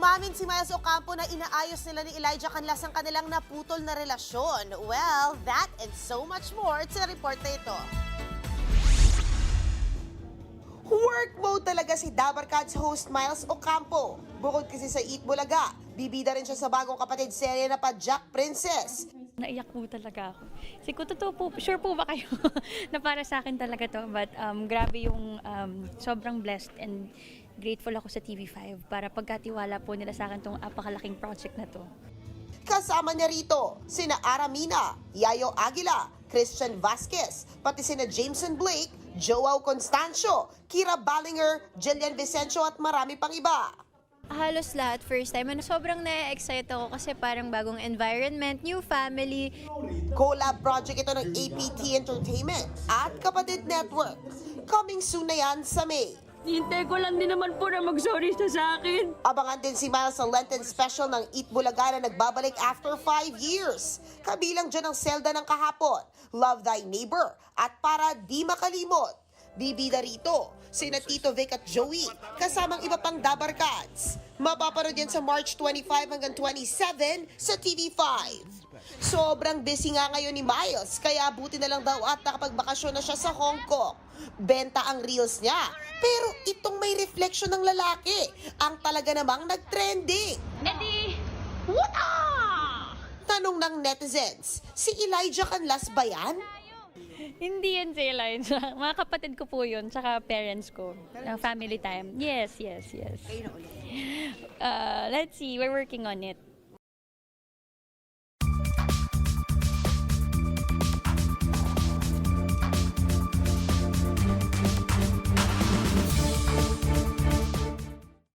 Umamin si Miles Ocampo na inaayos nila ni Elijah Canlas ang kanilang naputol na relasyon. Well, that and so much more sa report na ito. Work mode talaga si Dabarkads host Miles Ocampo. Bukod kasi sa Eat Bulaga, bibida rin siya sa bagong kapatid serye na pa Jack Princess. Naiyak po talaga ako. Kasi kung totoo po, sure po ba kayo na para sa akin talaga to? But um, grabe yung um, sobrang blessed and grateful ako sa TV5 para pagkatiwala po nila sa akin tong apakalaking project na to. Kasama niya rito, sina Aramina, Yayo Aguila, Christian Vasquez, pati sina Jameson Blake, Joao Constancio, Kira Ballinger, Jillian Vicencio at marami pang iba. Halos lahat first time. Ano, sobrang na-excite ako kasi parang bagong environment, new family. Collab project ito ng APT Entertainment at Kapatid Network. Coming soon na yan sa May. Hintay ko lang din naman po na mag-sorry siya sa akin. Abangan din si Miles sa Lenten special ng Eat Bulaga na nagbabalik after 5 years. Kabilang dyan ang selda ng kahapon, Love Thy Neighbor, at Para Di Makalimot. Bibida rito, sina Tito Vic at Joey, kasamang iba pang Dabarkads. Mapapanood yan sa March 25 hanggang 27 sa TV5. Sobrang busy nga ngayon ni Miles, kaya buti na lang daw at nakapagbakasyon na siya sa Hong Kong. Benta ang reels niya, pero itong may reflection ng lalaki, ang talaga namang nag-trending. Eddie! Tanong ng netizens, si Elijah Canlas ba yan? Hindi yan si Elijah. Mga kapatid ko po yun, tsaka parents ko. Ng family time. Yes, yes, yes. Uh, let's see, we're working on it.